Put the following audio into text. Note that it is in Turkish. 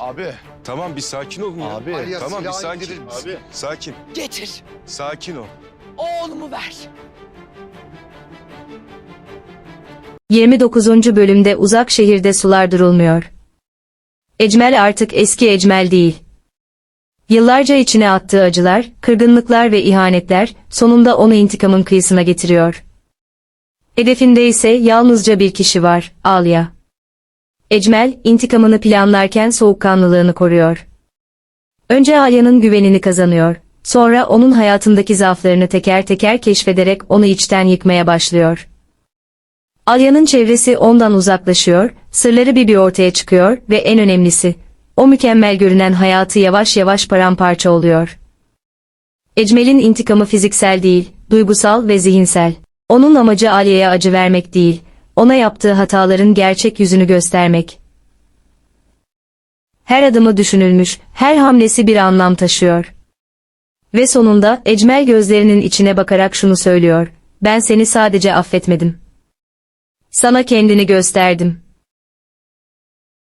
Abi. Tamam bir sakin olun ya. Abi. Alya, Tamam bir silahı sakin. indirir misin? Abi. Sakin. Getir. Sakin ol. Oğlumu ver. 29. bölümde uzak şehirde sular durulmuyor. Ecmel artık eski Ecmel değil. Yıllarca içine attığı acılar, kırgınlıklar ve ihanetler sonunda onu intikamın kıyısına getiriyor. Hedefinde ise yalnızca bir kişi var, Alya. Ecmel, intikamını planlarken soğukkanlılığını koruyor. Önce Alya'nın güvenini kazanıyor, sonra onun hayatındaki zaaflarını teker teker keşfederek onu içten yıkmaya başlıyor. Alya'nın çevresi ondan uzaklaşıyor, sırları bir bir ortaya çıkıyor ve en önemlisi, o mükemmel görünen hayatı yavaş yavaş paramparça oluyor. Ecmel'in intikamı fiziksel değil, duygusal ve zihinsel. Onun amacı Alya'ya acı vermek değil, ona yaptığı hataların gerçek yüzünü göstermek. Her adımı düşünülmüş, her hamlesi bir anlam taşıyor. Ve sonunda Ecmel gözlerinin içine bakarak şunu söylüyor, ben seni sadece affetmedim. Sana kendini gösterdim.